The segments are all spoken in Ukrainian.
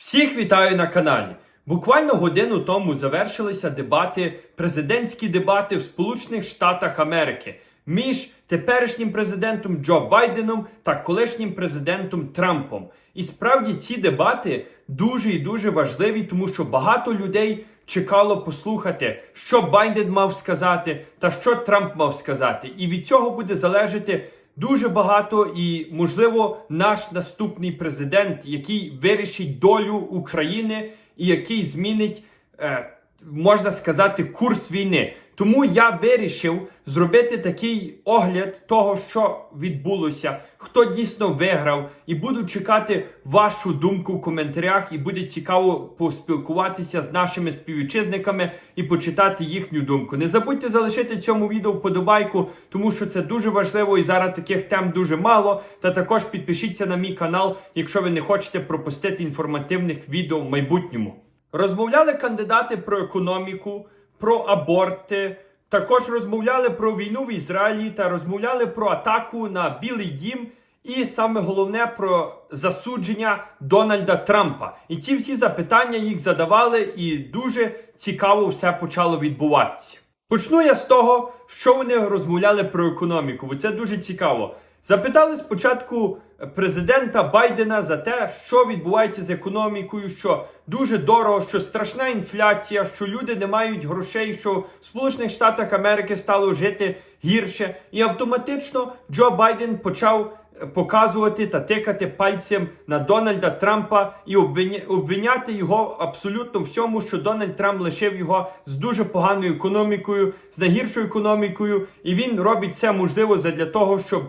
Всіх вітаю на каналі. Буквально годину тому завершилися дебати, президентські дебати в Сполучених Штатах Америки між теперішнім президентом Джо Байденом та колишнім президентом Трампом. І справді ці дебати дуже і дуже важливі, тому що багато людей чекало послухати, що Байден мав сказати та що Трамп мав сказати. І від цього буде залежати дуже багато, і можливо, наш наступний президент, який вирішить долю України і який змінить, е, можна сказати, курс війни. Тому я вирішив зробити такий огляд того, що відбулося, хто дійсно виграв, і буду чекати вашу думку в коментарях. І буде цікаво поспілкуватися з нашими співвітчизниками і почитати їхню думку. Не забудьте залишити цьому відео вподобайку, тому що це дуже важливо і зараз таких тем дуже мало. Та також підпишіться на мій канал, якщо ви не хочете пропустити інформативних відео в майбутньому. Розмовляли кандидати про економіку, про аборти. Також розмовляли про війну в Ізраїлі та розмовляли про атаку на Білий Дім. І саме головне про засудження Дональда Трампа. І ці всі запитання їх задавали, і дуже цікаво все почало відбуватися. Почну я з того, що вони розмовляли про економіку, бо це дуже цікаво. Запитали спочатку президента Байдена за те, що відбувається з економікою, що дуже дорого, що страшна інфляція, що люди не мають грошей, що в Сполучених Штатах Америки стало жити гірше. І автоматично Джо Байден почав е, показувати та тикати пальцем на Дональда Трампа і обвиня- обвиняти його абсолютно всьому, що Дональд Трамп лишив його з дуже поганою економікою, з найгіршою економікою, і він робить все можливе для того, щоб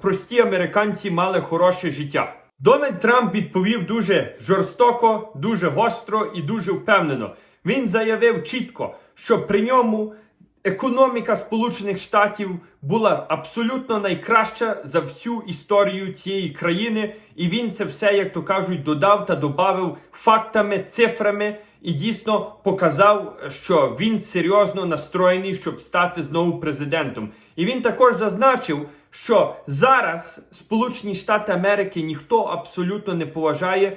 прості американці мали хороше життя. Дональд Трамп відповів дуже жорстоко, дуже гостро і дуже впевнено. Він заявив чітко, що при ньому економіка Сполучених Штатів була абсолютно найкраща за всю історію цієї країни, і він це все, як то кажуть, додав та додав фактами, цифрами і дійсно показав, що він серйозно настроєний, щоб стати знову президентом. І він також зазначив, що зараз Сполучені Штати Америки ніхто абсолютно не поважає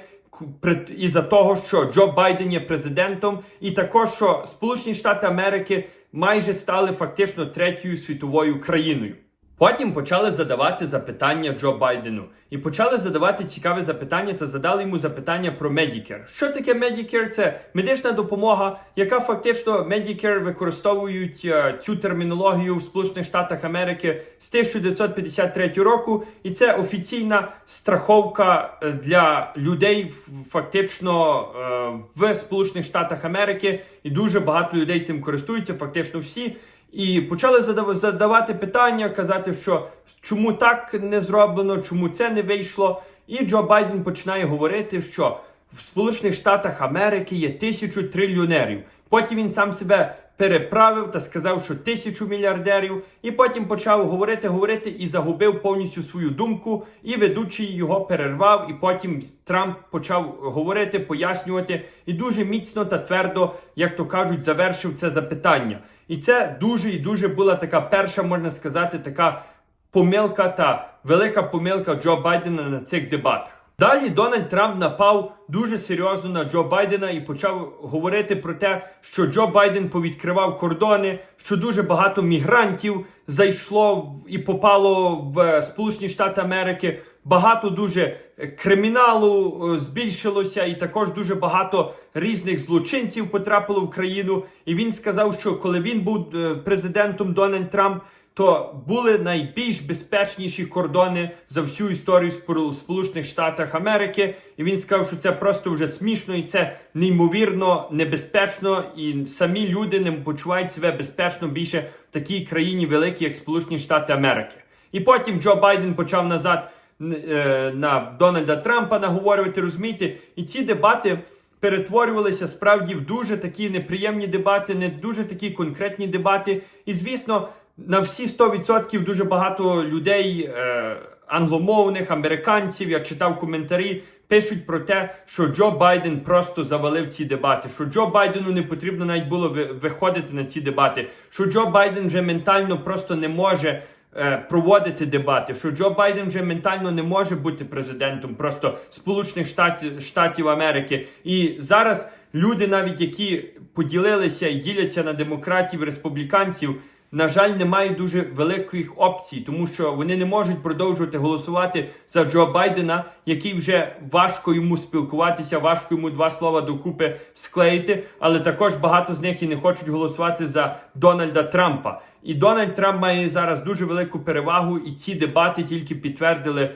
при- із-за того, що Джо Байден є президентом, і також що Сполучені Штати Америки майже стали фактично третьою світовою країною. Потім почали задавати запитання Джо Байдену і почали задавати цікаві запитання та задали йому запитання про Medicare. Що таке Medicare? Це медична допомога, яка фактично Medicare використовують е, цю термінологію в Сполучених Штатах Америки з 1953 року, і це офіційна страховка е, для людей фактично е, в Сполучених Штатах Америки, і дуже багато людей цим користуються, фактично всі. І почали задав- задавати питання, казати, що чому так не зроблено, чому це не вийшло. І Джо Байден починає говорити, що в Сполучених Штатах Америки є тисячу трильйонерів. Потім він сам себе переправив та сказав, що тисячу мільярдерів, і потім почав говорити, говорити і загубив повністю свою думку. І ведучий його перервав. І потім Трамп почав говорити, пояснювати, і дуже міцно та твердо, як то кажуть, завершив це запитання. І це дуже і дуже була така перша, можна сказати, така помилка та велика помилка Джо Байдена на цих дебатах. Далі Дональд Трамп напав дуже серйозно на Джо Байдена і почав говорити про те, що Джо Байден повідкривав кордони, що дуже багато мігрантів зайшло і попало в е, Сполучені Штати Америки. Багато дуже е, криміналу е, збільшилося, і також дуже багато різних злочинців потрапило в країну. І він сказав, що коли він був президентом Дональд Трамп, то були найбільш безпечніші кордони за всю історію Сполучених Штатів Америки. І він сказав, що це просто вже смішно і це неймовірно небезпечно. І самі люди не почувають себе безпечно більше в такій країні великій, як Сполучені Штати Америки. І потім Джо Байден почав назад е, на Дональда Трампа наговорювати, розумієте, і ці дебати. Перетворювалися справді в дуже такі неприємні дебати, не дуже такі конкретні дебати. І звісно, на всі 100% дуже багато людей е, англомовних, американців, я читав коментарі, пишуть про те, що Джо Байден просто завалив ці дебати, що Джо Байдену не потрібно навіть було виходити на ці дебати, що Джо Байден вже ментально просто не може е, проводити дебати, що Джо Байден вже ментально не може бути президентом просто Сполучених Штатів, Штатів Америки. І зараз люди, навіть які поділилися і діляться на демократів республіканців. На жаль, не мають дуже великих опцій, тому що вони не можуть продовжувати голосувати за Джо Байдена, який вже важко йому спілкуватися, важко йому два слова докупи склеїти. Але також багато з них і не хочуть голосувати за Дональда Трампа. І Дональд Трамп має зараз дуже велику перевагу, і ці дебати тільки підтвердили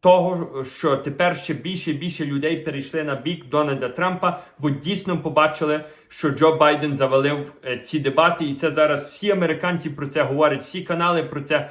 того, що тепер ще більше і більше людей перейшли на бік Дональда Трампа, бо дійсно побачили, що Джо Байден завалив е, ці дебати, і це зараз всі американці про це говорять, всі канали про це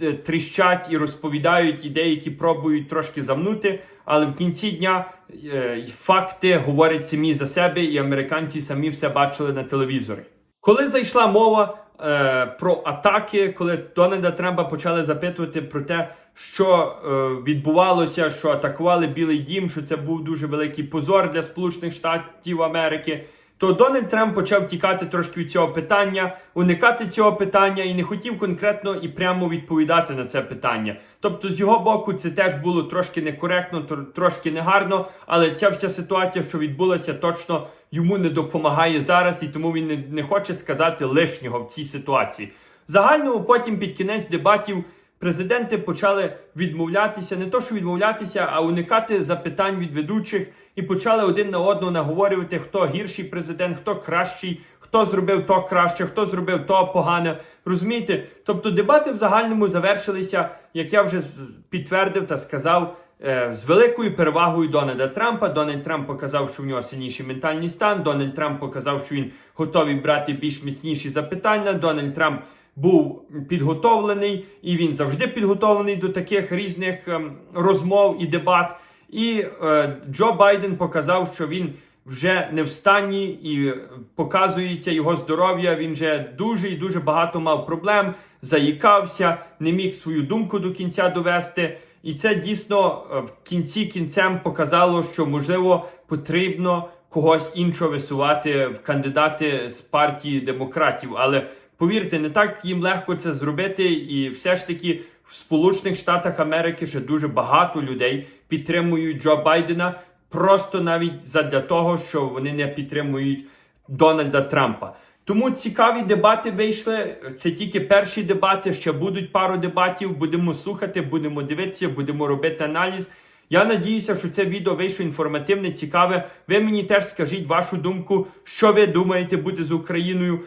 е, тріщать і розповідають, і деякі пробують трошки замнути. Але в кінці дня е, факти говорять самі за себе, і американці самі все бачили на телевізорі. Коли зайшла мова е, про атаки, коли Дональда Трампа почали запитувати про те, що е, відбувалося, що атакували Білий Дім, що це був дуже великий позор для Сполучених Штатів Америки. То Дональд Трамп почав тікати трошки від цього питання, уникати цього питання і не хотів конкретно і прямо відповідати на це питання. Тобто, з його боку, це теж було трошки некоректно, тр- трошки негарно, але ця вся ситуація, що відбулася, точно йому не допомагає зараз, і тому він не, не хоче сказати лишнього в цій ситуації. В загальному потім під кінець дебатів президенти почали відмовлятися, не то що відмовлятися, а уникати запитань від ведучих і почали один на одного наговорювати, хто гірший президент, хто кращий, хто зробив то краще, хто зробив то погане. Розумієте? Тобто дебати в загальному завершилися, як я вже підтвердив та сказав. е, З великою перевагою Дональда Трампа. Дональд Трамп показав, що в нього сильніший ментальний стан. Дональд Трамп показав, що він готовий брати більш міцніші запитання. Дональд Трамп був підготовлений, і він завжди підготовлений до таких різних ем, розмов і дебат. І е, Джо Байден показав, що він вже не в стані і е, показується його здоров'я. Він вже дуже і дуже багато мав проблем, заїкався, не міг свою думку до кінця довести. І це дійсно е, в кінці кінцем показало, що можливо потрібно когось іншого висувати в кандидати з партії демократів. Але повірте, не так їм легко це зробити, і все ж таки в Сполучених Штатах Америки ще дуже багато людей підтримують Джо Байдена просто навіть задля того, що вони не підтримують Дональда Трампа. Тому цікаві дебати вийшли. Це тільки перші дебати. Ще будуть пару дебатів. Будемо слухати, будемо дивитися, будемо робити аналіз. Я надіюся, що це відео вийшло інформативне, цікаве. Ви мені теж скажіть вашу думку, що ви думаєте буде з Україною,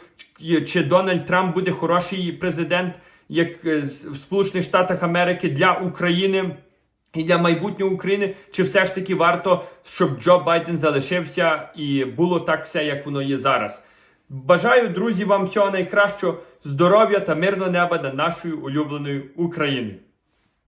чи Дональд Трамп буде хороший президент, як е, в Сполучених Штатах Америки для України. І для майбутнього України, чи все ж таки варто, щоб Джо Байден залишився і було так все, як воно є зараз. Бажаю, друзі, вам всього найкращого, здоров'я та мирного неба над нашою улюбленою Україною.